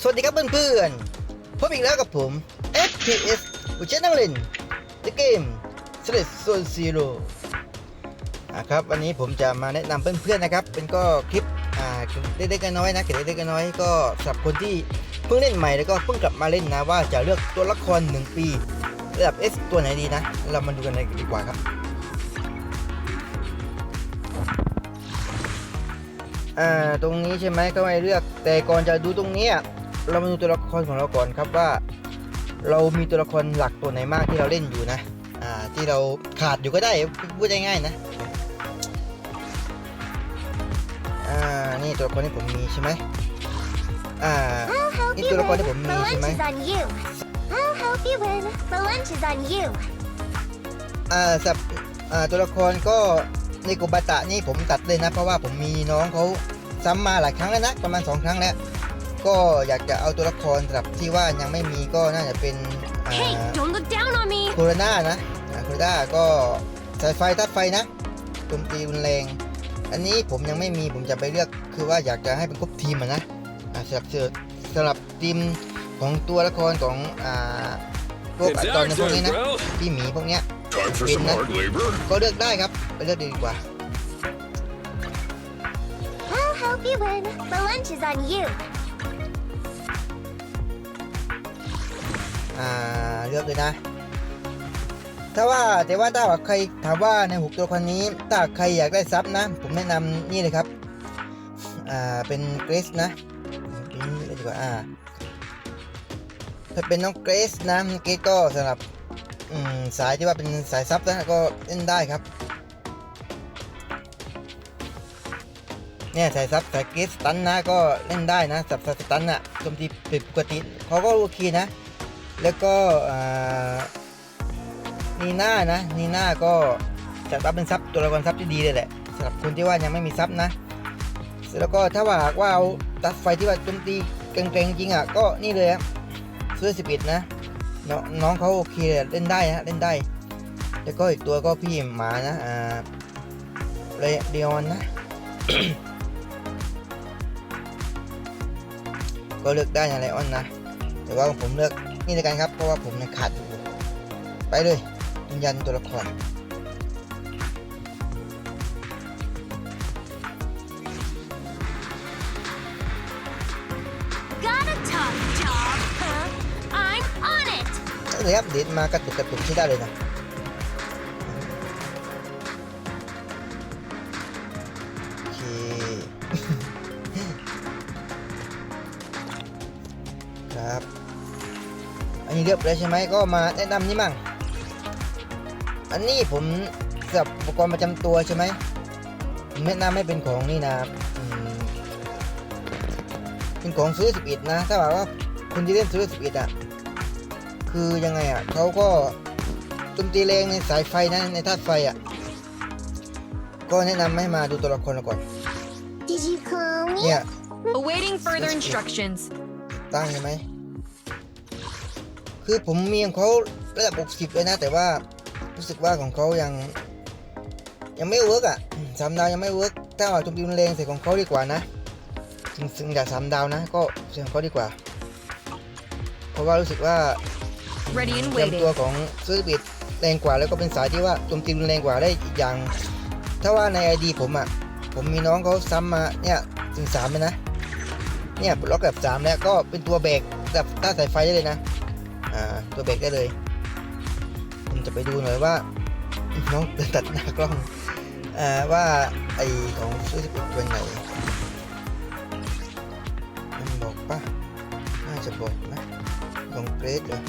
สวัสดีครับเพื่อนๆพบอีกแล้วกับผม FPS อุเชนังเล่นเกม s l a s h Zone Zero อะครับวันนี้ผมจะมาแนะนำเพื่อนๆนะครับ เป็นก็คลิปอ่าเล็กๆน้อยๆนะเกร็ดเล็กๆน้อยๆก็สำหรับคนที่เพิ่งเล่นใหม่แล้วก็เพิ่งกลับมาเล่นนะว่าจะเลือกตัวละคร 1 ปี ระดับ S ตัวไหนดีนะ เรามาดูกันเลยดีกว่าครับอ่าตรงนี้ใช่ไหมก็ไม่เลือกแต่ก่อนจะดูตรงนี้ย เรามาดูตัวละครของเราก่อนครับว่า เรามีตัวละครหลักตัวไหนมากที่เราเล่นอยู่นะ อ่าที่เราขาดอยู่ก็ได้พูดง่ายๆนะอ่านี่ตัวละครที่ผมมีใช่ไหมอ่า I'll help Ito you lang pala win. po, The Miss, lunch may- is on you. I'll help you win. The lunch is on you. อ่าสับอ่าตัวละครก็ในกุบาตะนี่ผมตัดเลยนะ เพราะว่าผมมีน้องเขาซ้ำมาหลายครั้งแล้วนะประมาณ2ครั้งแล้ว ก็อยากจะเอาตัวละครสำหรับที่ว่ายังไม่มีก็น่าจะเป็นอ่า Hey, don't look down on me. โคโรนานะอ่าโคโรนาก็สายไฟธาตุไฟนะโจมตีรุนแรง อันนี้ผมยังไม่มีผมจะไปเลือกคือว่าอยากจะให้เป็นครบทีมอะนะอ่าสำหรับเสือสำหรับทีมของตัวละครของอ่าพวก It's อัตตอน our พวกนี้ turn, นะ bro. พี่หมีพวกเนี้ย Time for Wait, some na- hard labor. ก็เลือกได้ครับไปเลือกดีกว่า I'll help you win. The lunch is on you. อ่าเลือกเลยนะ ถ้าว่าแต่ว่าถ้าใครถามว่าในหกตัวละคนนี้ ถ้าใครอยากได้ซับนะ ผมแนะนำนี่เลยครับอ่าเป็นเกรซนะเป็นดีกว่าอ่าถ้าเป็นน้องเกรซนะเกรซก็สำหรับสายที่ว่าเป็นสายซับนะก็เล่นได้ครับเนี่ยสายซับสายเกรสตันนะก็เล่นได้นะสับสายตันอะโจมตีผิดปกติเขาก็โอเคนะ แล้วก็นีน่านะนีน่าก็จัดว่าเป็นซับตัวละครซับที่ดีเลยแหละสำหรับคนที่ว่ายังไม่มีซับนะแล้วก็ถ้าว่าหากว่าเอาตัดไฟที่ว่าโจมตีเกรงๆจริงอะก็นี่เลยครับซื้อสิบเอ็ดนะน้องน้องเขาโอเคเล่นได้นะเล่นได้ แล้วก็อีกตัวก็พี่หมานะอ่าเรเดออนนะก็เลือกได้นะไลออนนะ แต่ว่าผมเลือก นี่เลยกันครับ เพราะว่าผมยังขาดอยู่ไปเลยยืนยันตัวละคร Got a tough job, huh? I'm on it. เลยครับเดทมากระตุกกระตุกใช้ได้เลยนะโอเค อันนี้เรียบแล้วใช่ไหมก็มาแนะนำนี่มั่ง อันนี้ผมสำหรับอุปกรณ์ประจำตัวใช่ไหมผมแนะนำให้เป็นของนี่นะอืมเป็นของซื้อ11นะ ถ้าแบบว่าคุณที่เล่นซื้อ11อะ คือยังไงอะเขาก็โจมตีแรงในสายไฟนะในธาตุไฟอะ ก็แนะนำให้มาดูตัวละครเราก่อน Did you call me? เนี่ย Awaiting further instructions. ตั้งใช่ไหม คือผมมีของเขาระดับ 60 เลยนะ แต่ว่ารู้สึกว่าของเขายัง ยังไม่เวิร์กอะอืมสามดาวยังไม่เวิร์กถ้าว่าโจมตีรุนแรงใส่ของเขาดีกว่านะถึงถึงอยากสามดาวนะ ก็ใส่ของเขาดีกว่า เพราะว่ารู้สึกว่า Ready and เตรียม waiting. ตัวของซื้อบิดแรงกว่าแล้วก็เป็นสายที่ว่าโจมตีรุนแรงกว่าได้อีกอย่าง ถ้าว่าในไอดีผมอะผมมีน้องเขาซ้ำมาเนี่ยถึงสามเลยนะเนี่ยปลดล็อกแบบสามแล้วก็เป็นตัวเบรกแบบต้านสายไฟได้เลยนะอ่า ตัวเบรกได้เลยผมจะไปดูหน่อยว่าน้องเดินตัดหน้ากล้องอว่าไอของซื้อสิบเป็นไหนมันบอกปะน่าจะบอกนะของเกรดเลย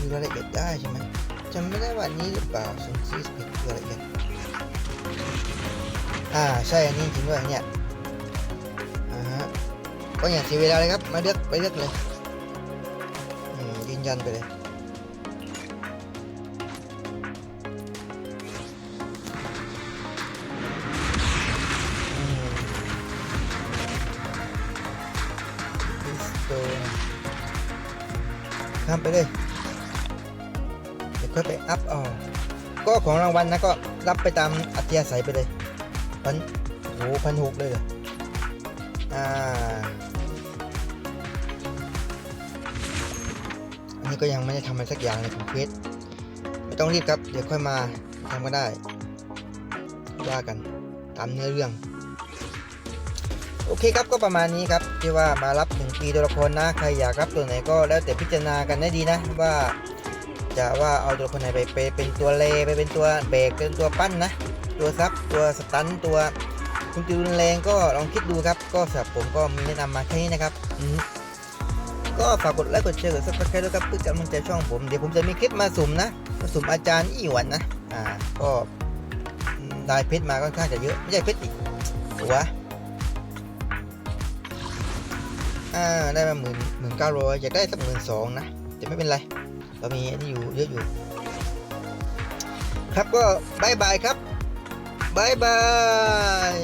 มีรายละเอียดได้ใช่ไหมจำไม่ได้ว่านี้หรือเปล่าส่งซีสเป็นรายละเอียด อ่าใช่อันนี้จริงด้วยเนี่ยอ่าฮะก็อย่าเสียเวลาเลยครับมาเลือกไปเลือกเลยยืนยันไปเลยอืมพิสโตนข้ามไปเลยเดี๋ยวค่อยไปอัพเอาก็ของรางวัลนะก็รับไปตามอัธยาศัยไปเลย พันโหพันหกเลยเหรออ่าอันนี้ก็ยังไม่ได้ทำอะไรสักอย่างเลยของเควสไม่ต้องรีบครับ เดี๋ยวค่อยมาทำก็ได้ว่ากันตามเนื้อเรื่อง โอเคครับก็ประมาณนี้ครับที่ว่ามารับหนึ่งปีตัวละครนะใครอยากรับตัวไหนก็แล้วแต่พิจารณากันได้ดีนะว่าจะว่าเอาตัวละครไหนไปไปเป็นตัวเลไปเป็นตัวเบรกเป็นตัวปั้นนะ ตัวซับตัวสตันตัวคุณจูรุนแรงก็ลองคิดดูครับ ก็สำหรับผมก็มีแนะนำมาแค่นี้นะครับก็ฝากกดไลค์กดแชร์กดซับสไครต์ด้วยครับเพื่อกำลังใจช่องผมเดี๋ยวผมจะมีคลิปมาสุ่มนะมาสุ่มอาจารย์อีหวันนะอ่าก็ได้เพชรมาก็ค่อนข้างจะเยอะไม่ใช่เพชรอีกหัวอ่าได้มาหมื่นหมื่นเก้าร้อยอยากได้สักหมื่นสองนะแต่ไม่เป็นไรเรามีอันนี้อยู่เยอะอยู่ ครับก็บายบายครับ บายบาย